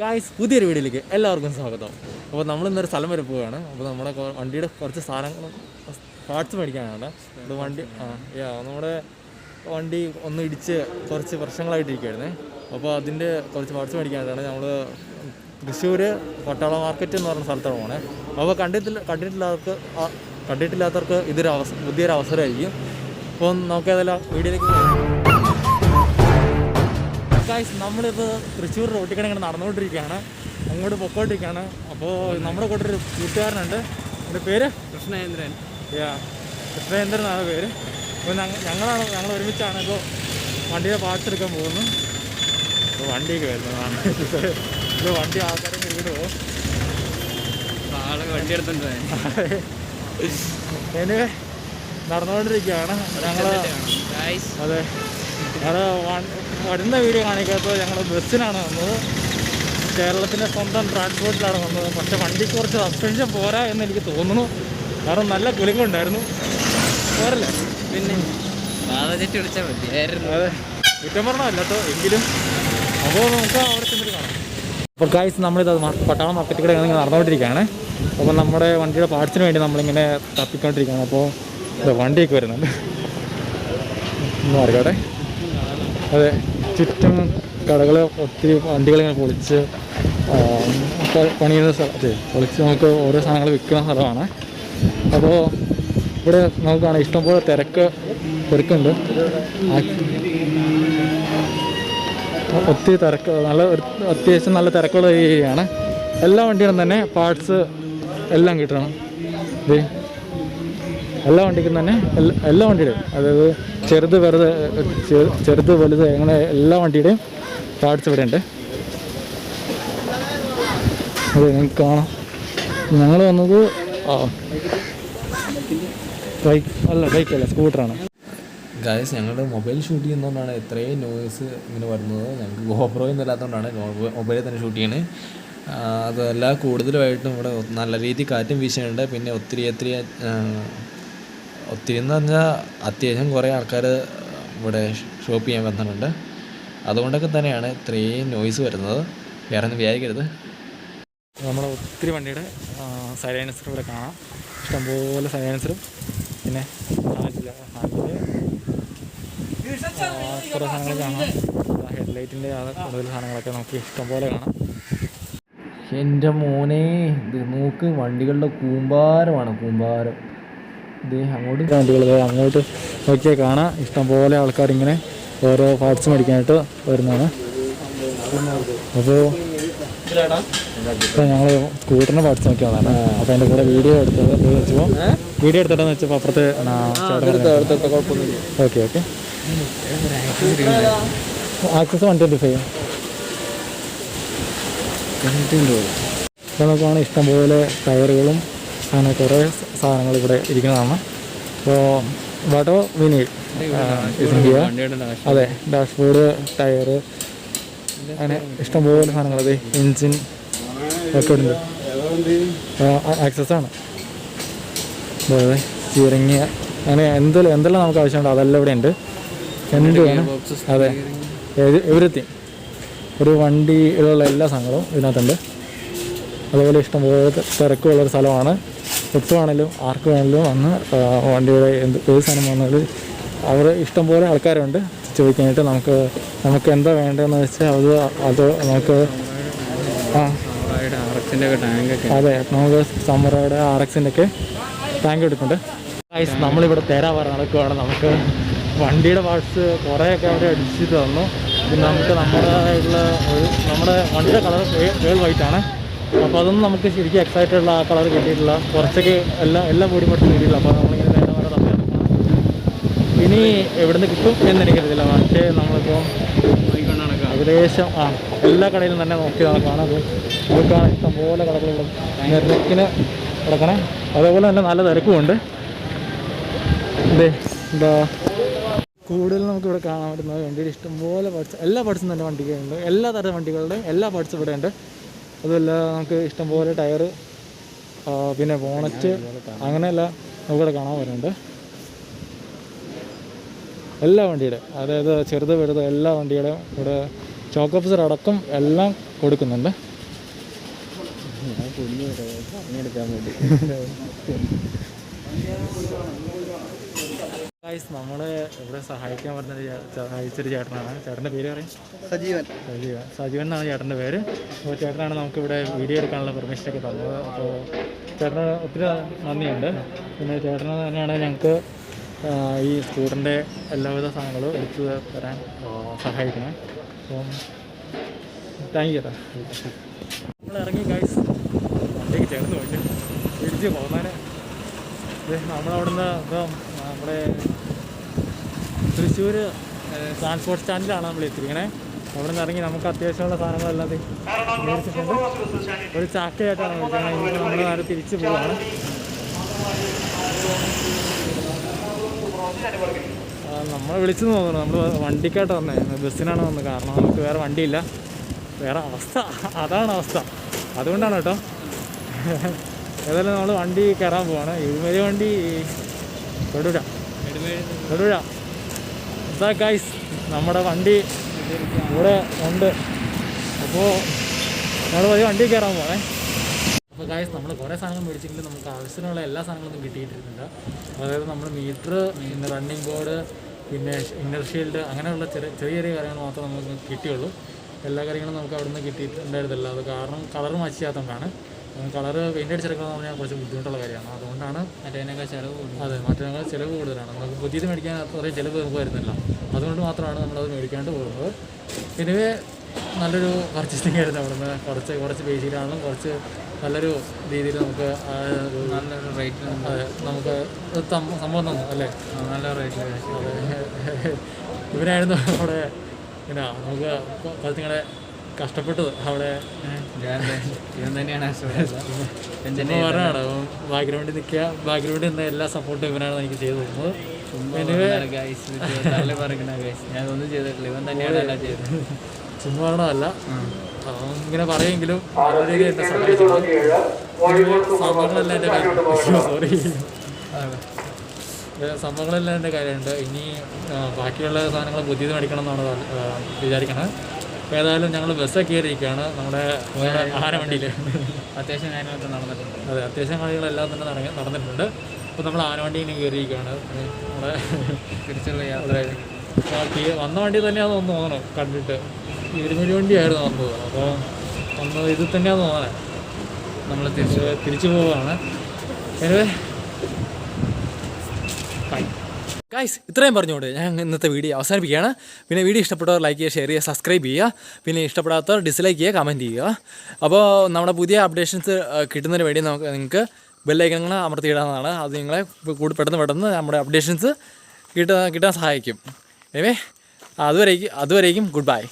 Guys പുതിയൊരു വീഡിയോയിലേക്ക് എല്ലാവർക്കും സ്വാഗതം. അപ്പോൾ നമ്മൾ ഇന്നൊരു സ്ഥലം വരെ പോവുകയാണ്. അപ്പോൾ നമ്മുടെ വണ്ടിയുടെ കുറച്ച് സാധനങ്ങൾ പാർട്സ് മേടിക്കാനാണ്. അത് വണ്ടി ആ നമ്മുടെ വണ്ടി ഒന്ന് ഇടിച്ച് കുറച്ച് വർഷങ്ങളായിട്ടിരിക്കുകയായിരുന്നേ അപ്പോൾ അതിന്റെ കുറച്ച് പാർട്സ് മേടിക്കാനായിട്ടാണ് നമ്മൾ തൃശ്ശൂർ പട്ടാള മാർക്കറ്റ് എന്ന് പറഞ്ഞ സ്ഥലത്താണ് പോണേ. അപ്പോൾ കണ്ടിട്ടില്ല കണ്ടിട്ടില്ലാത്തവർക്ക് കണ്ടിട്ടില്ലാത്തവർക്ക് ഇതൊരു അവസ പുതിയൊരു അവസരമായിരിക്കും. അപ്പോൾ നമുക്ക് ഏതെല്ലാം വീഡിയോയിലേക്ക് ഗായ്സ് നമ്മളിപ്പോൾ തൃശ്ശൂർ റോട്ടിൽ ഇങ്ങനെ നടന്നുകൊണ്ടിരിക്കുകയാണ്. അങ്ങോട്ട് പൊക്കോണ്ടിരിക്കുകയാണ്. അപ്പോൾ നമ്മുടെ കൂടെ ഒരു കൂട്ടുകാരനുണ്ട്. എന്റെ പേര്? കൃഷ്ണേന്ദ്രൻ യാ കൃഷ്ണേന്ദ്രൻ ആണ് പേര്. അപ്പോൾ ഞങ്ങളാണ് ഞങ്ങൾ ഒരുമിച്ചാണ് ഇപ്പോൾ വണ്ടിയുടെ പാർട്സ് എടുക്കാൻ പോകുന്നു ഇപ്പോൾ വണ്ടിയൊക്കെ വരുന്നതാണ്. ഇത് വണ്ടി ആൾക്കാരെ പോകും. ആളെ വണ്ടി എടുത്തിട്ടുണ്ട് എനിവേ നടന്നുകൊണ്ടിരിക്കുകയാണ്. ഞങ്ങൾ അതെ. ഞങ്ങൾ വരുന്ന വീഡിയോ കാണിക്കാത്തത് ഞങ്ങൾ ബസ്സിനാണ് വന്നത്. കേരളത്തിന്റെ സ്വന്തം ട്രാൻസ്പോർട്ടിലാണ് വന്നത്. പക്ഷേ വണ്ടിക്ക് കുറച്ച് സസ്പെൻഷൻ പോരാ എന്ന് എനിക്ക് തോന്നുന്നു. കാരണം നല്ല കുലുങ്ങുണ്ടായിരുന്നു. പോരല്ലേ? പിന്നെ പാതചെറ്റ് വിളിച്ചാൽ മതിയായിരുന്നു. അതെ. കുറ്റം പറഞ്ഞല്ലോ എങ്കിലും അപ്പോൾ നമുക്ക് അവിടെ ചെന്നിട്ട് കാണാം. അപ്പോൾ ഗായ്സ് നമ്മളിത് പട്ടാളം മാർക്കറ്റിൽ കൂടെ ഇങ്ങനെ നടന്നുകൊണ്ടിരിക്കുകയാണ്. അപ്പോൾ നമ്മുടെ വണ്ടിയുടെ പാർട്സിന് വേണ്ടി നമ്മളിങ്ങനെ തപ്പിക്കൊണ്ടിരിക്കുകയാണ്. അപ്പോൾ വണ്ടിയൊക്കെ വരുന്നുണ്ട്. ഒന്ന് മാറിക്കോട്ടെ. അതെ ചുറ്റും കടകൾ ഒത്തിരി വണ്ടികളിങ്ങനെ പൊളിച്ച് പണിയുന്ന സ്ഥലത്ത് പൊളിച്ച് നമുക്ക് ഓരോ സാധനങ്ങൾ വിൽക്കുന്ന സ്ഥലമാണ്. അപ്പോൾ ഇവിടെ നമുക്ക് കാണാം ഇഷ്ടംപോലെ തിരക്ക് തിരക്കുണ്ട് ഒത്തിരി തിരക്ക് നല്ല അത്യാവശ്യം നല്ല തിരക്കുള്ള ഏരിയയാണ്. എല്ലാ വണ്ടികളും തന്നെ പാർട്സ് എല്ലാം കിട്ടണം. എല്ലാ വണ്ടിക്കും തന്നെ എല്ലാ- എല്ലാ വണ്ടിയുടെയും. അതായത് ചെറുത് വെറുതെ ചെറുത് വലുത് അങ്ങനെ എല്ലാ വണ്ടിയുടെയും പാർട്സ് ഇവിടെ ഉണ്ട് അതെ നിങ്ങൾക്ക് കാണാം. ഞങ്ങൾ വന്നത് ആ. ബൈക്ക് അല്ല ബൈക്കല്ല സ്കൂട്ടറാണ്. ഗായസ് ഞങ്ങളുടെ മൊബൈൽ ഷൂട്ട് ചെയ്യുന്നതുകൊണ്ടാണ് ഇത്രയും നോയ്സ് ഇങ്ങനെ വരുന്നത്. ഞങ്ങൾക്ക് ഗോപ്രോ ഒന്നും ഇല്ലാത്തതുകൊണ്ടാണ് മൊബൈലിൽ തന്നെ ഷൂട്ട് ചെയ്യണേ. അതല്ല കൂടുതലുമായിട്ടും ഇവിടെ നല്ല രീതിയിൽ കാറ്റും വീശുന്നുണ്ട്. പിന്നെ ഒത്തിരി ഒത്തിരി ഒത്തിരി എന്ന് പറഞ്ഞാൽ അത്യാവശ്യം കുറേ ആൾക്കാർ ഇവിടെ ഷോപ്പ് ചെയ്യാൻ വന്നിട്ടുണ്ട്. അതുകൊണ്ടൊക്കെ തന്നെയാണ് ഇത്രയും നോയ്സ് വരുന്നത്. വേറെ ഒന്നും വിചാരിക്കരുത്. നമ്മൾ ഒത്തിരി വണ്ടിയുടെ സൈലൻസർ ഇവിടെ കാണാം. ഇഷ്ടംപോലെ സൈലൻസറും പിന്നെ കുറേ സാധനങ്ങൾ കാണാം. ഹെഡ്ലൈറ്റിന്റെ കൂടുതൽ സാധനങ്ങളൊക്കെ നമുക്ക് ഇഷ്ടംപോലെ കാണാം. എന്റെ മോനെ ഇത് നോക്ക് വണ്ടികളുടെ കൂമ്പാരമാണ് കൂമ്പാരം. ഇത് അങ്ങോട്ട് വണ്ടികൾ അങ്ങോട്ട് നോക്കിയാൽ കാണാം. ഇഷ്ടംപോലെ ആൾക്കാർ ഇങ്ങനെ ഓരോ പാർട്സ് മേടിക്കാനായിട്ട് വരുന്നതാണ്. അപ്പോൾ ഞങ്ങൾ സ്കൂട്ടറിന്റെ പാർട്സ് നോക്കിയതാണ് അപ്പോൾ എന്റെ കൂടെ വീഡിയോ എടുത്തത് വെച്ചപ്പോൾ വീഡിയോ എടുത്തിട്ടെന്ന് വെച്ചപ്പോൾ അപ്പുറത്ത് okay okay access one twenty five നമുക്കാണ് ഇഷ്ടംപോലെ ടയറുകളും അങ്ങനെ കുറേ സാധനങ്ങൾ ഇവിടെ ഇരിക്കുന്നതാണ്. അപ്പോൾ വടോ വിനീൽ ഇന്ത്യ വണ്ടിയുടെ അതെ ഡാഷ്ബോർഡ് ടയർ അങ്ങനെ ഇഷ്ടംപോലെ സാധനങ്ങൾ അതെ എൻജിൻ ഒക്കെ ഉണ്ട്. ആക്സസ് ആണ്. അതെ സ്റ്റിയറിങ് അങ്ങനെ എന്തെല്ലാം എന്തെല്ലാം നമുക്ക് ആവശ്യമുണ്ട് അതെല്ലാം ഇവിടെ ഉണ്ട്. എന്ത് വേണം അതെ എവറിത്തിങ് ഒരു വണ്ടിയിലുള്ള എല്ലാ സാധനങ്ങളും ഇതിനകത്തുണ്ട്. അതുപോലെ ഇഷ്ടംപോലെ തിരക്കുള്ളൊരു സ്ഥലമാണ്. എപ്പോഴാണെങ്കിലും ആർക്ക് വേണമെങ്കിലും വന്ന് വണ്ടിയുടെ എന്ത് ഏത് സാധനം വന്നാലും അവർ ഇഷ്ടംപോലെ ആൾക്കാരുണ്ട്. ചോദിക്കാനായിട്ട് നമുക്ക് നമുക്ക് എന്താ വേണ്ടതെന്ന് വെച്ചാൽ അത് അത് നമുക്ക് ആ. അതെ നമുക്ക് സമ്മറയുടെ ആർ എക്സിന്റെ ഒക്കെ ടാങ്ക് എടുക്കുന്നുണ്ട് ഗൈസ് നമ്മളിവിടെ തേരാവാറ നടക്കുവാണ്. നമുക്ക് വണ്ടിയുടെ പാർട്സ് കുറേയൊക്കെ അവിടെ അടിച്ചിട്ട് തന്നു. പിന്നെ നമുക്ക് നമ്മുടെ ഉള്ള ഒരു നമ്മുടെ വണ്ടിയുടെ കളർ വേൾ വൈറ്റ് ആണ്. അപ്പോൾ അതൊന്നും നമുക്ക് ശരിക്കും എക്സൈറ്റഡ് ഉള്ള ആ കളർ കിട്ടിയിട്ടില്ല. കുറച്ചൊക്കെ എല്ലാം എല്ലാം കൂടി മറ്റും കിട്ടിയിട്ടില്ല. അപ്പോൾ നമ്മളിങ്ങനെ തപ്പി നടക്കുകയാണ് ഇനി എവിടുന്ന് കിട്ടും എന്ന് എനിക്കറിയില്ല പക്ഷേ നമ്മളിപ്പോൾ ഏകദേശം ആ എല്ലാ കടയിലും തന്നെ നോക്കി നടക്കുകയാണ് അത് നോക്കുകയാണ് ഇഷ്ടംപോലെ കടകളുണ്ട് നിരക്കിന് കിടക്കണേ അതേപോലെ തന്നെ നല്ല തിരക്കുമുണ്ട് ഇതേ എന്താ കൂടുതൽ നമുക്ക് ഇവിടെ കാണാൻ പറ്റുന്നത് വണ്ടിയുടെ ഇഷ്ടംപോലെ പാർട്സ് എല്ലാ പാർട്സും തന്നെ വണ്ടിക്കുണ്ട്. എല്ലാ തരം വണ്ടികളുടെയും എല്ലാ പാർട്സും ഇവിടെ ഉണ്ട് അതുമല്ല നമുക്ക് ഇഷ്ടംപോലെ ടയർ പിന്നെ ബോണറ്റ് അങ്ങനെയല്ല നമുക്കിവിടെ കാണാൻ വരുന്നുണ്ട്. എല്ലാ വണ്ടിയുടെ അതായത് ചെറുത് വലുത് എല്ലാ വണ്ടിയുടെയും ഇവിടെ ചോക്ക് ഓഫീസർ അടക്കം എല്ലാം കൊടുക്കുന്നുണ്ട്. ഞാൻ കുഞ്ഞു വേണ്ടി. ഗൈസ് നമ്മളെ ഇവിടെ സഹായിക്കാൻ പറഞ്ഞൊരു ചേ- സഹായിച്ചൊരു ചേട്ടനാണ്. ചേട്ടന്റെ പേര് പറയും. സജീവൻ. സജീവൻ. സജീവൻ എന്നാണ് ചേട്ടന്റെ പേര്. അപ്പോൾ ചേട്ടനാണ് നമുക്ക് ഇവിടെ വീഡിയോ എടുക്കാനുള്ള പെർമിഷനൊക്കെ തന്നത്. അപ്പോൾ ചേട്ടന് ഒത്തിരി നന്ദിയുണ്ട്. പിന്നെ ചേട്ടന് തന്നെയാണ് ഞങ്ങൾക്ക് ഈ സ്കൂട്ടറിന്റെ എല്ലാവിധ സാധനങ്ങളും എടുത്തു തരാൻ സഹായിക്കണം. അപ്പോൾ അപ്പം താങ്ക് യു ചേട്ടാ നമ്മൾ ഇറങ്ങി ഗൈസ് വണ്ടിക്ക് ചേർന്ന് പോയിട്ട് തിരിച്ച് പോകുന്നതിന് നമ്മളവിടുന്ന് ഇപ്പം നമ്മുടെ തൃശ്ശൂർ ട്രാൻസ്പോർട്ട് സ്റ്റാൻഡിലാണ് നമ്മൾ എത്തിയിരിക്കണേ. അവിടെ നിന്ന് ഇറങ്ങി നമുക്ക് അത്യാവശ്യമുള്ള സാധനങ്ങളെല്ലാം ദേ മേടിച്ചിട്ടുണ്ട്. ഒരു ചാക്കയായിട്ടാണ് വിളിക്കുന്നത് ഇനി നമ്മൾ നേരെ തിരിച്ചു പോവാണ്. നമ്മൾ വിളിച്ചു തോന്നുന്നു. നമ്മൾ വണ്ടിക്കായിട്ട് വന്നേ. ബസ്സിനാണ് വന്നത്. കാരണം നമുക്ക് വേറെ വണ്ടിയില്ല. വേറെ അവസ്ഥ. അതാണ് അവസ്ഥ. അതുകൊണ്ടാണ് കേട്ടോ. ഏതായാലും നമ്മൾ വണ്ടി കയറാൻ പോവാണ്. ഇതുവരെ വണ്ടി തൊടുക തൊടുക ഇതാ ഗൈസ് നമ്മുടെ വണ്ടി ഇവിടെ ഉണ്ട്. അപ്പോൾ നമ്മൾ പോയി വണ്ടി കയറാൻ പോകണേ അപ്പോൾ ഗൈസ് നമ്മൾ കുറേ സാധനങ്ങൾ മേടിച്ചെങ്കിലും നമുക്ക് ആവശ്യത്തിനുള്ള എല്ലാ സാധനങ്ങളൊന്നും കിട്ടിയിട്ടിരുന്നില്ല. അതായത് നമ്മൾ മീറ്റർ പിന്നെ റണ്ണിങ് ബോർഡ് പിന്നെ ഇന്നർ ഷീൽഡ് അങ്ങനെയുള്ള ചെറിയ ചെറിയ ചെറിയ കാര്യങ്ങൾ മാത്രമേ നമുക്ക് കിട്ടിയുള്ളൂ. എല്ലാ കാര്യങ്ങളും നമുക്ക് അവിടെ നിന്ന് കിട്ടിയിട്ടുണ്ടായിരുന്നില്ല. അത് കാരണം കളർ മച്ചിയാത്തതുകൊണ്ടാണ് കളറ് പെയിന്റ് അടിച്ചെടുക്കണം പറഞ്ഞാൽ കുറച്ച് ബുദ്ധിമുട്ടുള്ള കാര്യമാണ്. അതുകൊണ്ടാണ് മറ്റേതിനൊക്കെ ചിലവ് അതെ മറ്റേതിനേക്കാൾ ചിലവ് കൂടുതലാണ്. നമുക്ക് പുതിയത് മേടിക്കാൻ അത്രയും ചിലവ് നമുക്ക് വരുന്നില്ല. അതുകൊണ്ട് മാത്രമാണ് നമ്മളത് മേടിക്കാണ്ട് പോകുന്നത്. പിന്നെ നല്ലൊരു പർച്ചേസിങ് ആയിരുന്നു അവിടുന്ന്. കുറച്ച് കുറച്ച് ബേസിലാണെങ്കിലും കുറച്ച് നല്ലൊരു രീതിയിൽ നമുക്ക് നല്ലൊരു റേറ്റിൽ നമുക്ക് സംഭവം തന്നു അല്ലേ? നല്ല റേറ്റിൽ അതെ. ഇവനായിരുന്നു അവിടെ പിന്നെ നമുക്ക് കുറച്ച് നിങ്ങളെ കഷ്ടപ്പെട്ടത് അവിടെ ഇവൻ തന്നെയാണ് പറഞ്ഞാണ് ബാക്ക്ഗ്രൗണ്ടിൽ നിൽക്കുക. ബാക്ക്ഗ്രൗണ്ടിൽ നിന്ന് എല്ലാ സപ്പോർട്ടും ഇവനാണ് എനിക്ക് ചെയ്തു ഞാൻ ഒന്നും ചെയ്തിട്ടില്ല. ഇവൻ തന്നെയാണ് എല്ലാം ചെയ്തത്. ചുമ്മാ പറഞ്ഞതല്ല അവൻ ഇങ്ങനെ എന്നെ എനിവേ സംഭവങ്ങളെല്ലാം എന്റെ സോറി സംഭവങ്ങളെല്ലാം എന്റെ കാര്യമുണ്ട്. ഇനി ബാക്കിയുള്ള സാധനങ്ങൾ പുതിയത് മേടിക്കണം എന്നാണ് വിചാരിക്കണത്. അപ്പോൾ ഏതായാലും ഞങ്ങൾ ബസ്സൊക്കെ കയറിയിരിക്കുകയാണ് നമ്മുടെ ആനവണ്ടിയിൽ. അത്യാവശ്യം കാര്യങ്ങളൊക്കെ നടന്നിട്ടുണ്ട്. അതെ അത്യാവശ്യം കാര്യങ്ങളെല്ലാം തന്നെ നടങ്ങി നടന്നിട്ടുണ്ട്. അപ്പോൾ നമ്മൾ ആനവണ്ടിയിൽ കയറിയിരിക്കുകയാണ്. നമ്മുടെ തിരിച്ചുള്ള യാത്ര വന്ന വണ്ടി തന്നെയാണെന്ന് ഒന്ന് തോന്നണം കണ്ടിട്ട്. ഇരുമലി വണ്ടിയായിരുന്നു വന്നത് അപ്പോൾ വന്നത് ഇത് തന്നെയാണെന്ന് തോന്നണേ നമ്മൾ തിരിച്ചു തിരിച്ച് തിരിച്ചു പോവുകയാണ്. എനിവേ ബൈ ഗൈസ് ഇത്രയും പറഞ്ഞുകൊണ്ട് ഞാൻ ഇന്നത്തെ വീഡിയോ അവസാനിപ്പിക്കുകയാണ്. പിന്നെ വീഡിയോ ഇഷ്ടപ്പെട്ടവർ ലൈക്ക് ചെയ്യുക ഷെയർ ചെയ്യുക സബ്സ്ക്രൈബ് ചെയ്യുക. പിന്നെ ഇഷ്ടപ്പെടാത്തവർ ഡിസ്ലൈക്ക് ചെയ്യുക കമന്റ് ചെയ്യുക. അപ്പോൾ നമ്മുടെ പുതിയ അപ്ഡേഷൻസ് കിട്ടുന്നതിന് വേണ്ടി നമുക്ക് നിങ്ങൾക്ക് ബെല്ലൈക്കങ്ങൾ അമർത്തിയിടാവുന്നതാണ്. അത് നിങ്ങളെ കൂടുതൽ പെട്ടെന്ന് പെട്ടെന്ന് നമ്മുടെ അപ്ഡേഷൻസ് കിട്ടാൻ കിട്ടാൻ സഹായിക്കും. എനിവേ അതുവരേക്കും അതുവരേക്കും ഗുഡ് ബൈ